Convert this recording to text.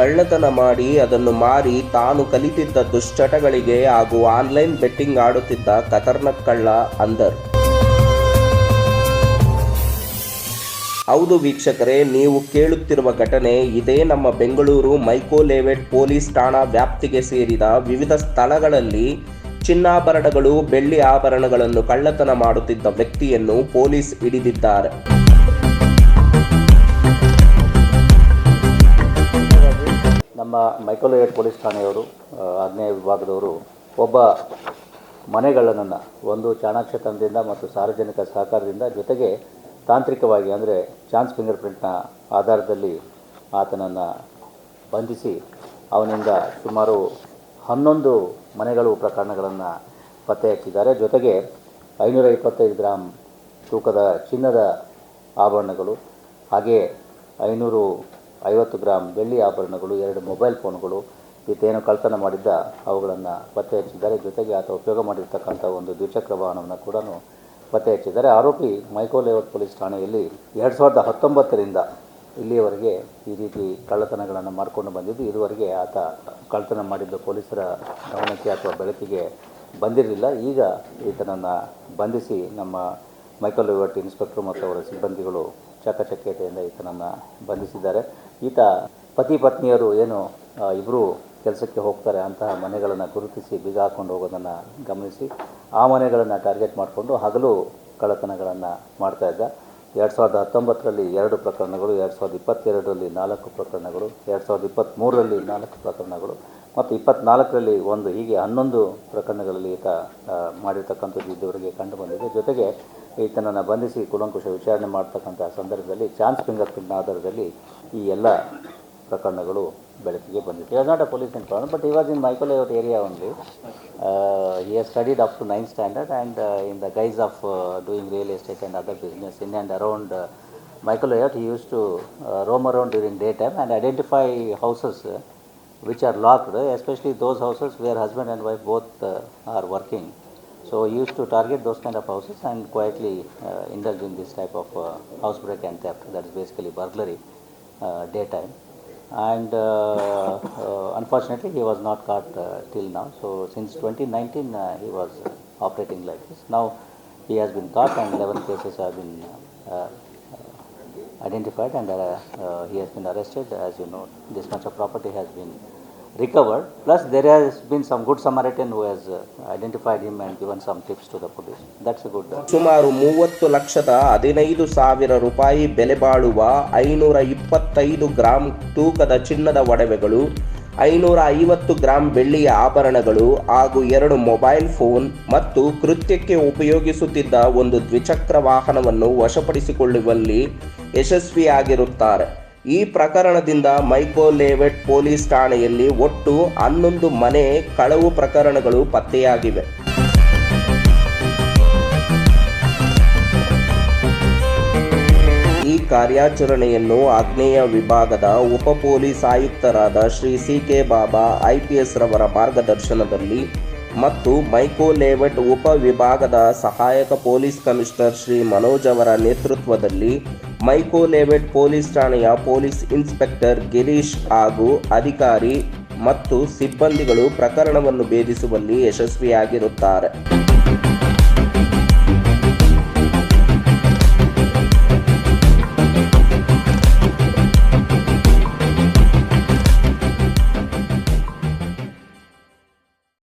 ಕಳ್ಳತನ ಮಾಡಿ ಅದನ್ನು ಮಾರಿ ತಾನು ಕಲಿತಿದ್ದ ದುಶ್ಚಟಗಳಿಗೆ ಹಾಗೂ ಆನ್ಲೈನ್ ಬೆಟ್ಟಿಂಗ್ ಆಡುತ್ತಿದ್ದ ಖತರ್ನಾಕ್ ಕಳ್ಳ ಅಂದರ್. ಹೌದು ವೀಕ್ಷಕರೇ, ನೀವು ಕೇಳುತ್ತಿರುವ ಘಟನೆ ಇದೇ ನಮ್ಮ ಬೆಂಗಳೂರು ಮೈಕೋಲೇವೆಟ್ ಪೊಲೀಸ್ ಠಾಣಾ ವ್ಯಾಪ್ತಿಗೆ ಸೇರಿದ ವಿವಿಧ ಸ್ಥಳಗಳಲ್ಲಿ ಚಿನ್ನಾಭರಣಗಳು, ಬೆಳ್ಳಿ ಆಭರಣಗಳನ್ನು ಕಳ್ಳತನ ಮಾಡುತ್ತಿದ್ದ ವ್ಯಕ್ತಿಯನ್ನು ಪೊಲೀಸ್ ಹಿಡಿದಿದ್ದಾರೆ. ಮೈಕೋಲೇಟ್ ಪೊಲೀಸ್ ಠಾಣೆಯವರು ಆಗ್ನೇಯ ವಿಭಾಗದವರು ಒಬ್ಬ ಮನೆಗಳನ್ನು ಒಂದು ಚಾಣಾಕ್ಷ ತಂದಿಂದ ಮತ್ತು ಸಾರ್ವಜನಿಕ ಸಹಕಾರದಿಂದ ಜೊತೆಗೆ ತಾಂತ್ರಿಕವಾಗಿ ಅಂದರೆ ಚಾನ್ಸ್ ಫಿಂಗರ್ ಪ್ರಿಂಟ್ನ ಆಧಾರದಲ್ಲಿ ಆತನನ್ನು ಬಂಧಿಸಿ ಅವನಿಂದ ಸುಮಾರು ಹನ್ನೊಂದು ಮನೆಗಳು ಪ್ರಕರಣಗಳನ್ನು ಪತ್ತೆ ಹಚ್ಚಿದ್ದಾರೆ. ಜೊತೆಗೆ ಐನೂರ ಇಪ್ಪತ್ತೈದು ಗ್ರಾಮ್ ತೂಕದ ಚಿನ್ನದ ಆಭರಣಗಳು, ಹಾಗೆಯೇ ಐನೂರು ಐವತ್ತು ಗ್ರಾಮ್ ಬೆಳ್ಳಿ ಆಭರಣಗಳು, ಎರಡು ಮೊಬೈಲ್ ಫೋನ್ಗಳು ಇತ್ತೇನು ಕಳ್ತನ ಮಾಡಿದ್ದ ಅವುಗಳನ್ನು ಪತ್ತೆ ಹಚ್ಚಿದ್ದಾರೆ. ಜೊತೆಗೆ ಆತ ಉಪಯೋಗ ಮಾಡಿರ್ತಕ್ಕಂಥ ಒಂದು ದ್ವಿಚಕ್ರ ವಾಹನವನ್ನು ಕೂಡ ಪತ್ತೆ ಹಚ್ಚಿದ್ದಾರೆ. ಆರೋಪಿ ಮೈಕೋ ಲೇಔಟ್ ಪೊಲೀಸ್ ಠಾಣೆಯಲ್ಲಿ ಎರಡು ಸಾವಿರದ ಹತ್ತೊಂಬತ್ತರಿಂದ ಇಲ್ಲಿಯವರೆಗೆ ಈ ರೀತಿ ಕಳ್ಳತನಗಳನ್ನು ಮಾಡಿಕೊಂಡು ಬಂದಿದ್ದು, ಇದುವರೆಗೆ ಆತ ಕಳ್ಳತನ ಮಾಡಿದ್ದು ಪೊಲೀಸರ ಗಮನಕ್ಕೆ ಅಥವಾ ಬೆಳಕಿಗೆ ಬಂದಿರಲಿಲ್ಲ. ಈಗ ಈತನನ್ನು ಬಂಧಿಸಿ ನಮ್ಮ ಮೈಕೋ ಲೇಔಟ್ ಇನ್ಸ್ಪೆಕ್ಟರ್ ಮತ್ತು ಅವರ ಸಿಬ್ಬಂದಿಗಳು ಚಕಚಕ್ಯತೆಯಿಂದ ಈತನನ್ನು ಬಂಧಿಸಿದ್ದಾರೆ. ಈತ ಪತಿ ಪತ್ನಿಯರು ಏನು ಇಬ್ಬರು ಕೆಲಸಕ್ಕೆ ಹೋಗ್ತಾರೆ ಅಂತಹ ಮನೆಗಳನ್ನು ಗುರುತಿಸಿ ಬೀಗ ಹಾಕ್ಕೊಂಡು ಹೋಗೋದನ್ನು ಗಮನಿಸಿ, ಆ ಮನೆಗಳನ್ನು ಟಾರ್ಗೆಟ್ ಮಾಡಿಕೊಂಡು ಹಗಲು ಕಳ್ಳತನಗಳನ್ನು ಮಾಡ್ತಾ ಇದ್ದ. ಎರಡು ಸಾವಿರದ ಹತ್ತೊಂಬತ್ತರಲ್ಲಿ ಎರಡು ಪ್ರಕರಣಗಳು, ಎರಡು ಸಾವಿರದ ಇಪ್ಪತ್ತೆರಡರಲ್ಲಿ ನಾಲ್ಕು ಪ್ರಕರಣಗಳು, ಎರಡು ಸಾವಿರದ ಇಪ್ಪತ್ತ್ಮೂರರಲ್ಲಿ ನಾಲ್ಕು ಪ್ರಕರಣಗಳು, ಮತ್ತು ಇಪ್ಪತ್ನಾಲ್ಕರಲ್ಲಿ ಒಂದು ಹೀಗೆ ಹನ್ನೊಂದು ಪ್ರಕರಣಗಳಲ್ಲಿ ಈತ ಮಾಡಿರ್ತಕ್ಕಂಥದ್ದು ಇದುವರೆಗೆ ಕಂಡುಬಂದಿದೆ ಜೊತೆಗೆ ಈತನನ್ನು ಬಂಧಿಸಿ ಕುಲಂಕುಷ ವಿಚಾರಣೆ ಮಾಡ್ತಕ್ಕಂಥ ಸಂದರ್ಭದಲ್ಲಿ ಚಾನ್ಸ್ ಫಿಂಗರ್ ಪ್ರಿಂಟ್ನ ಆಧಾರದಲ್ಲಿ ಈ ಎಲ್ಲ ಪ್ರಕರಣಗಳು ಬೆಳಕಿಗೆ ಬಂದಿತ್ತು ಇವಾಗ not a police inform but ಇವಾಗ ಇನ್ ಮೈಕೋಲ್ ಮೈಕೋಲೇಔಟ್ ಏರಿಯಾ ಒಂದು he has studied up to nine standard and in the guys of doing real estate and other business in and around and around uh, Michael to he to uh, roam around during daytime and identify houses uh, which are locked, especially those houses where husband and wife both uh. So he used to target those kind of houses and quietly uh, indulge in this type of uh, house break and theft. That is basically burglary, uh, daytime. And uh, uh, unfortunately, he was not caught uh, till now. So since 2019, uh, he was operating like this. Now he has been caught, and 11 cases have been uh, uh, identified, and uh, uh, he has been arrested. As you know, this much of property has been recovered. Plus, there has been some good Samaritan who has uh, identified him and given some tips to the police. That's a good. Uh, ಸುಮಾರು ಮೂವತ್ತು ಲಕ್ಷದ ಹದಿನೈದು ಸಾವಿರ ರೂಪಾಯಿ ಬೆಲೆ ಬಾಳುವ ಐನೂರ ಇಪ್ಪತ್ತೈದು ಗ್ರಾಂ ತೂಕದ ಚಿನ್ನದ ಒಡವೆಗಳು ಐನೂರ ಐವತ್ತು ಗ್ರಾಂ ಬೆಳ್ಳಿಯ ಆಭರಣಗಳು ಹಾಗೂ ಎರಡು ಮೊಬೈಲ್ ಫೋನ್ ಮತ್ತು ಕೃತ್ಯಕ್ಕೆ ಉಪಯೋಗಿಸುತ್ತಿದ್ದ ಒಂದು ದ್ವಿಚಕ್ರ ವಾಹನವನ್ನು ವಶಪಡಿಸಿಕೊಳ್ಳುವಲ್ಲಿ ಯಶಸ್ವಿಯಾಗಿರುತ್ತಾರೆ ಈ ಪ್ರಕರಣದಿಂದ ಮೈಕೋಲೇವೆಟ್ ಪೊಲೀಸ್ ಠಾಣೆಯಲ್ಲಿ ಒಟ್ಟು ಹನ್ನೊಂದು ಮನೆ ಕಳವು ಪ್ರಕರಣಗಳು ಪತ್ತೆಯಾಗಿವೆ. ಈ ಕಾರ್ಯಾಚರಣೆಯನ್ನು ಆಗ್ನೇಯ ವಿಭಾಗದ ಉಪ ಪೊಲೀಸ್ ಆಯುಕ್ತರಾದ Shri C K Baba IPS ರವರ ಮಾರ್ಗದರ್ಶನದಲ್ಲಿ ಮತ್ತು ಮೈಕೋಲೇವೆಟ್ ಉಪ ವಿಭಾಗದ ಸಹಾಯಕ ಪೊಲೀಸ್ ಕಮಿಷನರ್ ಶ್ರೀ ಮನೋಜ್ ಅವರ ನೇತೃತ್ವದಲ್ಲಿ ಮೈಕೋ ಲೇಔಟ್ ಪೊಲೀಸ್ ಠಾಣೆಯ ಪೊಲೀಸ್ ಇನ್ಸ್ಪೆಕ್ಟರ್ ಗಿರೀಶ್ ಹಾಗೂ ಅಧಿಕಾರಿ ಮತ್ತು ಸಿಬ್ಬಂದಿಗಳು ಪ್ರಕರಣವನ್ನು ಭೇದಿಸುವಲ್ಲಿ ಯಶಸ್ವಿಯಾಗಿರುತ್ತಾರೆ.